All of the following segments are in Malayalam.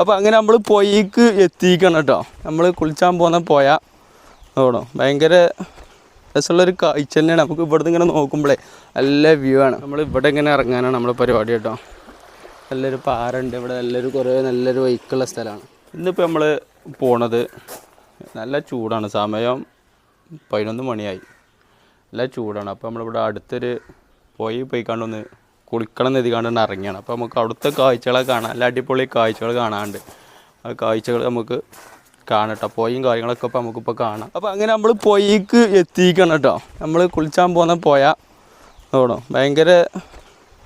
അപ്പോൾ അങ്ങനെ നമ്മൾ പൊയ്ക്ക് എത്തിക്കണം കേട്ടോ. നമ്മൾ കുളിച്ചാൻ പോകുന്ന പോയ. നോക്കണം ഭയങ്കര രസമുള്ളൊരു കാഴ്ച തന്നെയാണ് നമുക്ക് ഇവിടുന്ന് ഇങ്ങനെ നോക്കുമ്പോഴേ നല്ല വ്യൂ ആണ്. നമ്മൾ ഇവിടെ ഇങ്ങനെ ഇറങ്ങാനാണ് നമ്മുടെ പരിപാടി കേട്ടോ. നല്ലൊരു പാറ ഉണ്ട് ഇവിടെ. നല്ലൊരു കുറേ നല്ലൊരു വൈക്കുള്ള സ്ഥലമാണ്. ഇന്നിപ്പോൾ നമ്മൾ പോണത് നല്ല ചൂടാണ്. സമയം പതിനൊന്ന് മണിയായി. നല്ല ചൂടാണ്. അപ്പോൾ നമ്മളിവിടെ അടുത്തൊരു പോയി പോയിക്കാണ്ടൊന്ന് കുളിക്കണം എന്ന് എഴുതിക്കാണ്ട് ഇറങ്ങിയാണ്. അപ്പോൾ നമുക്ക് അവിടുത്തെ കാഴ്ചകളെ കാണാം. നല്ല അടിപൊളി കാഴ്ചകൾ കാണാണ്ട് ആ കാഴ്ചകൾ നമുക്ക് കാണട്ടോ പോയും കാര്യങ്ങളൊക്കെ ഇപ്പോൾ നമുക്കിപ്പോൾ കാണാം. അപ്പോൾ അങ്ങനെ നമ്മൾ പോയിക്ക് എത്തിക്കണം കേട്ടോ. നമ്മൾ കുളിച്ചാൻ പോകുന്ന പോയ നോക്കണം ഭയങ്കര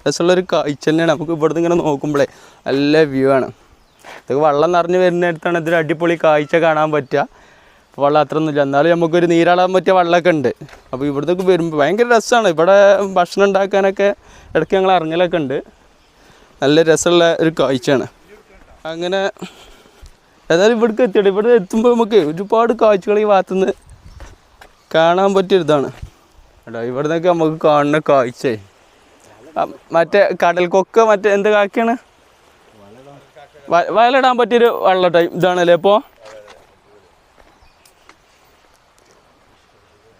രസമുള്ളൊരു കാഴ്ച തന്നെയാണ്. നമുക്ക് ഇവിടുന്ന് ഇങ്ങനെ നോക്കുമ്പോഴേ നല്ല വ്യൂ ആണ്. ഇത് വെള്ളം നിറഞ്ഞ് വരുന്നിടത്താണ് ഇതിൽ അടിപൊളി കാഴ്ച കാണാൻ പറ്റുക. വെള്ളം അത്ര ഒന്നുമില്ല എന്നാലും നമുക്കൊരു നീരാടാൻ പറ്റിയ വെള്ളമൊക്കെ ഉണ്ട്. അപ്പോൾ ഇവിടത്തേക്ക് വരുമ്പോൾ ഭയങ്കര രസമാണ് ഇവിടെ ഭക്ഷണം ഉണ്ടാക്കാനൊക്കെ ഇടയ്ക്ക് ഞങ്ങൾ ഇറങ്ങലൊക്കെ ഉണ്ട്. നല്ല രസമുള്ള ഒരു കാഴ്ചയാണ്. അങ്ങനെ ഏതായാലും ഇവിടേക്ക് എത്തിയിട്ട് ഇവിടെ എത്തുമ്പോൾ നമുക്ക് ഒരുപാട് കാഴ്ചകൾ ഈ ഭാഗത്തുനിന്ന് കാണാൻ പറ്റിയൊരിതാണ് കേട്ടോ ഇവിടെ നിന്നൊക്കെ നമുക്ക് കാണുന്ന കാഴ്ചയെ മറ്റേ കടൽക്കൊക്കെ മറ്റേ എന്ത് കാക്കയാണ്? വയലിടാൻ പറ്റിയൊരു വെള്ളം ടൈം ഇതാണല്ലേ ഇപ്പോൾ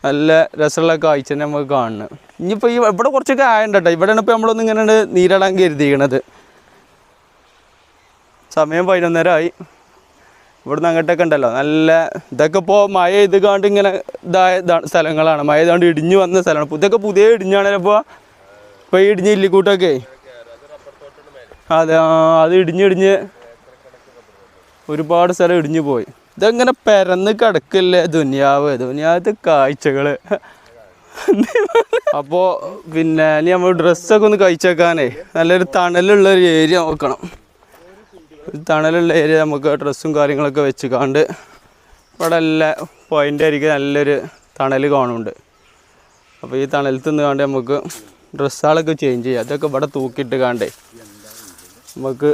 നല്ല രസമുള്ള കാഴ്ച തന്നെ നമുക്ക് കാണുന്നത് ഇനിയിപ്പോൾ ഈ ഇവിടെ കുറച്ചൊക്കെ ആയുണ്ട് കേട്ടോ. ഇവിടെയാണ് ഇപ്പോൾ നമ്മളൊന്നും ഇങ്ങനെ നീരിടാൻ കരുതിയിരിക്കണത്. സമയം പതിനൊന്നരമായി ഇവിടുന്ന് അങ്ങോട്ടൊക്കെ ഉണ്ടല്ലോ. നല്ല ഇതൊക്കെ ഇപ്പോൾ മഴ ഇത് കാണ്ട് ഇങ്ങനെ ഇതായ സ്ഥലങ്ങളാണ്. മഴ ഇതാണ്ട് ഇടിഞ്ഞു വന്ന സ്ഥലമാണ്. ഇതൊക്കെ പുതിയ ഇടിഞ്ഞാണല്ലോ ഇപ്പോൾ ഇപ്പോൾ ഈ ഇടിഞ്ഞ ഇല്ലിക്കൂട്ടൊക്കെ. അതെ അത് ഇടിഞ്ഞിടിഞ്ഞ് ഒരുപാട് സ്ഥലം ഇടിഞ്ഞു പോയി. ഇതങ്ങനെ പെരന്ന് കിടക്കില്ലേ ദുനിയാവ്? ദുനിയാവത്തെ കാഴ്ചകൾ അപ്പോൾ പിന്നെ ഇനി നമ്മൾ ഡ്രസ്സൊക്കെ ഒന്ന് കഴിച്ചേക്കാനേ. നല്ലൊരു തണലുള്ള ഒരു ഏരിയ നോക്കണം. തണലുള്ള ഏരിയ നമുക്ക് ഡ്രസ്സും കാര്യങ്ങളൊക്കെ വെച്ച് കാണ്ട് ഇവിടെ എല്ലാ പോയിന്റ് ആയിരിക്കും നല്ലൊരു തണൽ കാണുന്നുണ്ട്. അപ്പോൾ ഈ തണലത്ത് നിന്ന് കണ്ട് നമുക്ക് ഡ്രസ്സുകളൊക്കെ ചേഞ്ച് ചെയ്യാം. അതൊക്കെ ഇവിടെ തൂക്കിയിട്ട് കാണ്ടേ നമുക്ക്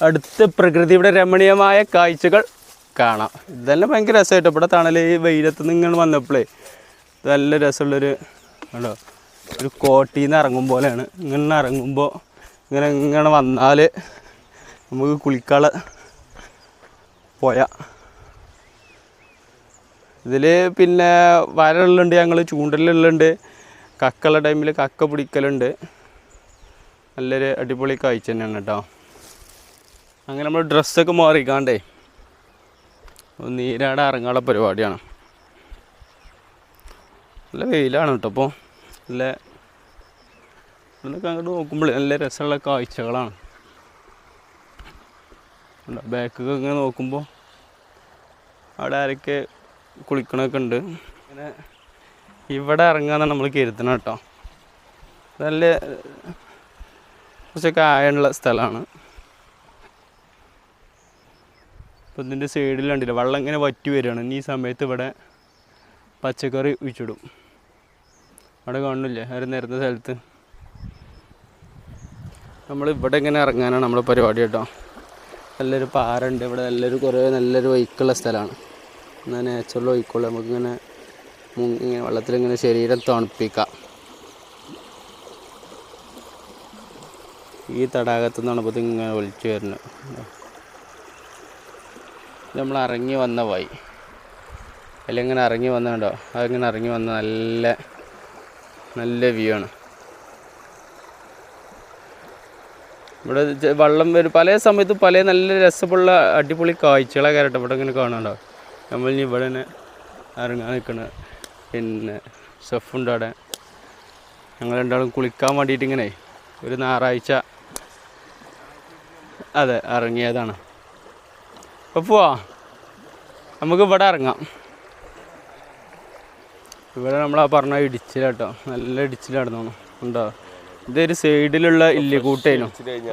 അടുത്ത പ്രകൃതിയുടെ രമണീയമായ കാഴ്ചകൾ കാണാം. ഇതെല്ലാം ഭയങ്കര രസമായിട്ട്? ഇവിടെ തണൽ ഈ വെയിലത്ത് ഇങ്ങനെ വന്നപ്പോഴേ നല്ല രസമുള്ളൊരു ഉണ്ടോ ഒരു കോട്ടിയിൽ നിന്ന് ഇറങ്ങും പോലെയാണ്. ഇങ്ങനെ ഇറങ്ങുമ്പോൾ ഇങ്ങനെ ഇങ്ങനെ വന്നാൽ നമുക്ക് കുളിക്കാളെ പോയ. ഇതിൽ പിന്നെ വരളുണ്ട് ഞങ്ങൾ ചൂണ്ടലുള്ളുണ്ട് കക്കുള്ള ടൈമിൽ കക്ക പിടിക്കലുണ്ട്. നല്ലൊരു അടിപൊളി കാഴ്ച തന്നെയാണ് കേട്ടോ. അങ്ങനെ നമ്മൾ ഡ്രസ്സൊക്കെ മാറിക്കാണ്ടേ. നീരാട ഇറങ്ങാനുള്ള പരിപാടിയാണ്. നല്ല വെയിലാണ് കേട്ടോ അപ്പോൾ നല്ല ഇവിടുന്നൊക്കെ അങ്ങോട്ട് നോക്കുമ്പോൾ നല്ല രസമുള്ള കാഴ്ചകളാണ്. ബാക്കൊക്കെ ഇങ്ങനെ നോക്കുമ്പോൾ അവിടെ ആരൊക്കെ കുളിക്കണമൊക്കെ ഉണ്ട് അങ്ങനെ ഇവിടെ ഇറങ്ങാന്നാണ് നമ്മൾ കരുതണം കേട്ടോ നല്ല കുറച്ചൊക്കെ ആയുള്ള സ്ഥലമാണ് അപ്പോൾ ഇതിന്റെ സൈഡിൽ കണ്ടില്ല വെള്ളം ഇങ്ങനെ വറ്റി വരികയാണ്. ഈ സമയത്ത് ഇവിടെ പച്ചക്കറി ഒഴിച്ചിടും അവിടെ കാണില്ലേ അവർ നിരന്ന സ്ഥലത്ത്. നമ്മൾ ഇവിടെ ഇങ്ങനെ ഇറങ്ങാനാണ് നമ്മുടെ പരിപാടി കേട്ടോ. നല്ലൊരു പാറുണ്ട് ഇവിടെ നല്ലൊരു കുറേ നല്ലൊരു വൈക്കുള്ള സ്ഥലമാണ്. എന്നാൽ നാച്ചുറൽ ഒഴുക്കുള്ള. നമുക്കിങ്ങനെ ഇങ്ങനെ വെള്ളത്തിലിങ്ങനെ ശരീരം തണുപ്പിക്കാം. ഈ തടാകത്തു നിന്നാണ് ഇപ്പോൾ ഇതിങ്ങനെ ഒലിച്ചു വരുന്നത്. നമ്മൾ ഇറങ്ങി വന്ന വഴി. അതിലിങ്ങനെ ഇറങ്ങി വന്നുണ്ടോ അതിങ്ങനെ ഇറങ്ങി വന്ന നല്ല നല്ല വ്യൂ ആണ്. ഇവിടെ വള്ളം വരും. പല സമയത്തും പല നല്ല രസമുള്ള അടിപൊളി കാഴ്ചകളൊക്കെ ആയിട്ട് ഇവിടെ ഇങ്ങനെ കാണുന്നുണ്ടോ നമ്മൾ ഇനി ഇവിടെ തന്നെ ഇറങ്ങാൻ നിൽക്കണ. പിന്നെ ഷെഫുണ്ട് അവിടെ. ഞങ്ങൾ രണ്ടാളും കുളിക്കാൻ വേണ്ടിയിട്ട് ഇങ്ങനെ ഒരു ഞായറാഴ്ച അതെ ഇറങ്ങിയതാണ്. അപ്പോൾ പോവാ. നമുക്ക് ഇവിടെ ഇറങ്ങാം. ഇവിടെ നമ്മൾ ആ പറഞ്ഞ ഇടിച്ചിലാട്ടോ. നല്ല ഇടിച്ചിലായിരുന്നു. ഉണ്ടോ? ഇതൊരു സൈഡിലുള്ള ഇല്ലിക്കൂട്ടേനു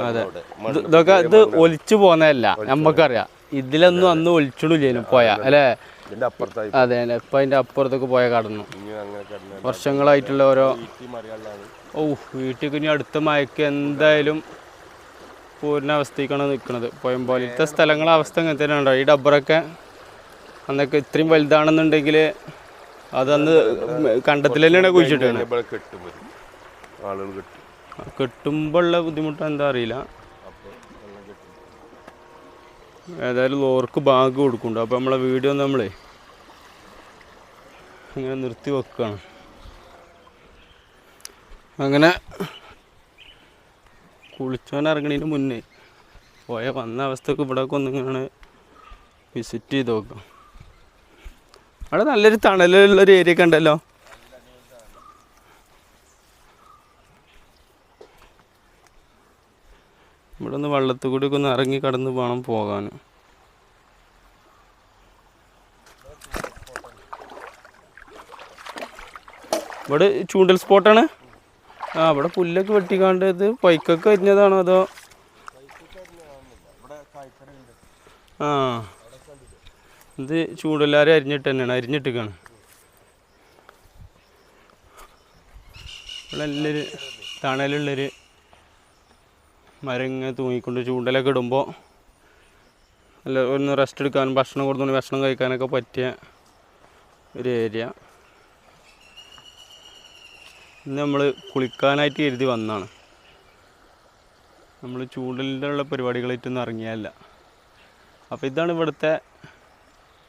അതെ. ഇത് ഇതൊക്കെ ഇത് ഒലിച്ചു പോകുന്നതല്ല നമുക്കറിയാം. ഇതിലൊന്നും അന്ന് ഒലിച്ചിടില്ലേനു പോയ അല്ലേ? അതെ അല്ലെ ഇപ്പം അതിന്റെ അപ്പുറത്തൊക്കെ പോയ കടന്നു. വർഷങ്ങളായിട്ടുള്ള ഓരോ ഓ വീട്ടിൽ ഇനി അടുത്ത മയക്ക് എന്തായാലും പൂർണ അവസ്ഥയ്ക്കാണ് നിൽക്കുന്നത്. പോയമ്പോലത്തെ സ്ഥലങ്ങളെ അവസ്ഥ ഇങ്ങനെ തന്നെ ഉണ്ടോ ഈ ഡബ്ബറൊക്കെ അന്നൊക്കെ ഇത്രയും വലുതാണെന്നുണ്ടെങ്കിൽ അതന്ന് കണ്ടത്തിൽ തന്നെയാണ് കുഴിച്ചിട്ടാണ്. ഇവിടെ കെട്ടും വരും ആളുകൾ കെട്ടും. കെട്ടുമ്പോൾ ഉള്ള ബുദ്ധിമുട്ട് എന്താ അറിയില്ല. ഏതായാലും ലോർക്ക് ബാഗ് കൊടുക്കുന്നുണ്ട്. അപ്പോൾ നമ്മളെ വീഡിയോ നമ്മളേ ഇങ്ങനെ നിർത്തി വെക്കുകയാണ്. അങ്ങനെ കുളിച്ചോൻ ഇറങ്ങണതിന് മുന്നേ പോയ വന്ന അവസ്ഥക്ക് ഇവിടെയൊക്കെ ഒന്നിങ്ങനെ വിസിറ്റ് ചെയ്ത് നോക്കാം. അവിടെ നല്ലൊരു തണലുള്ളൊരു ഏരിയ ഒക്കെ ഉണ്ടല്ലോ. ഇവിടെ ഒന്ന് വള്ളത്തിൽ കൂടി ഒന്ന് ഇറങ്ങി കടന്ന് വേണം പോകാൻ. ഇവിടെ ചൂണ്ടൽ സ്പോട്ടാണ് ആ പുല്ലൊക്കെ വെട്ടിക്കാണ്ട് ഇത് പൈക്കൊക്കെ അരിഞ്ഞതാണോ അതോ? ആ. ഇത് ചൂടെല്ലാരും അരിഞ്ഞിട്ട് തന്നെയാണ് അരിഞ്ഞിട്ടിക്കാണ് ഇവിടെ നല്ലൊരു തണലുള്ളൊരു മരം ഇങ്ങനെ തൂങ്ങിക്കൊണ്ട് ചൂണ്ടലൊക്കെ ഇടുമ്പോൾ നല്ല ഒന്ന് റെസ്റ്റ് എടുക്കാനും ഭക്ഷണം കൊടുത്തുകൊണ്ട് ഭക്ഷണം കഴിക്കാനൊക്കെ പറ്റിയ ഒരു ഏരിയ ഇന്ന് നമ്മൾ കുളിക്കാനായിട്ട് കരുതി വന്നതാണ് നമ്മൾ ചൂടലിന്റെ പരിപാടികളായിട്ടൊന്നും ഇറങ്ങിയല്ല അപ്പോൾ ഇതാണ് ഇവിടുത്തെ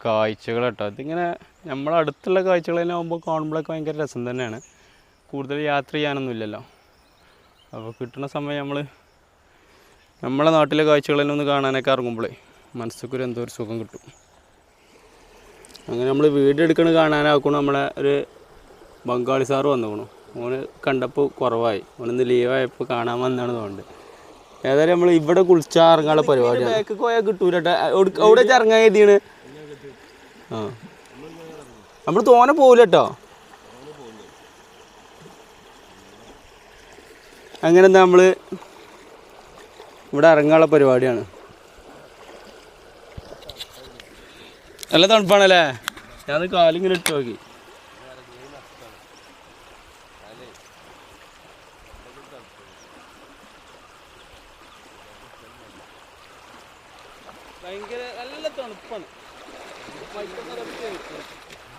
കാഴ്ചകൾ കേട്ടോ ഇതിങ്ങനെ നമ്മളെ അടുത്തുള്ള കാഴ്ചകൾ തന്നെ ആകുമ്പോൾ കാണുമ്പോഴൊക്കെ ഭയങ്കര രസം തന്നെയാണ്. കൂടുതൽ യാത്ര ചെയ്യാനൊന്നുമില്ലല്ലോ. അപ്പോൾ കിട്ടുന്ന സമയം നമ്മൾ നമ്മളെ നാട്ടിലെ കാഴ്ചകൾ തന്നെ ഒന്ന് കാണാനൊക്കെ ഇറങ്ങുമ്പോഴേ മനസ്സിലേക്ക് എന്തോ ഒരു സുഖം കിട്ടും. അങ്ങനെ നമ്മൾ വീട് എടുക്കണ കാണാനാക്കണം നമ്മളെ ഒരു ബംഗാളി സാറ് വന്നുകൊണു ഓന് കണ്ടപ്പോൾ കുറവായി. ഓനൊന്ന് ലീവായപ്പോൾ കാണാൻ വന്നാണ് തോന്നുന്നത് ഏതായാലും നമ്മൾ ഇവിടെ കുളിച്ചാൽ ഇറങ്ങാനുള്ള പരിപാടിയാണ്. ബാക്ക് പോയാൽ കിട്ടൂല അവിടെ ഇറങ്ങാൻ എഴുതിയാണ് ആ. നമ്മൾ തോനെ പോകില്ല കേട്ടോ അങ്ങനെ എന്താ നമ്മൾ ഇവിടെ ഇറങ്ങാനുള്ള പരിപാടിയാണ്. നല്ല തണുപ്പാണല്ലേ? ഞാൻ കാലിങ്ങനെ ഇട്ട് നോക്കി. まあ、人から見てると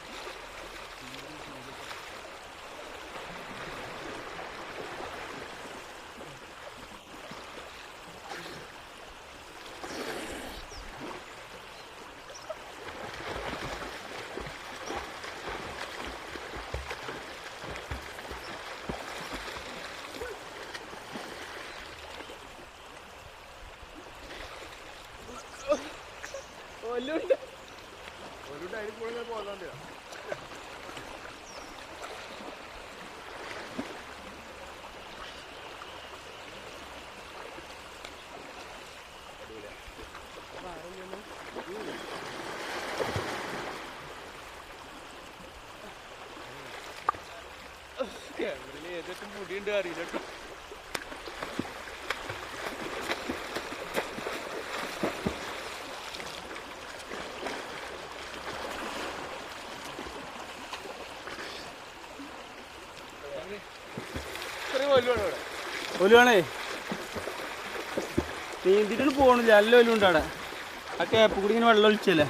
തണുപ്പാണ് ഏതൊക്കെ മുടിയുണ്ട് അറിയില്ല കേട്ടോ. ഒലുവാണേ നീന്തിട്ട് പോകണില്ല നല്ല ഒലുണ്ട് അവിടെ. ആ ക്യാപ്പ് കൂടി ഇങ്ങനെ വെള്ളം ഒഴിച്ചല്ലേ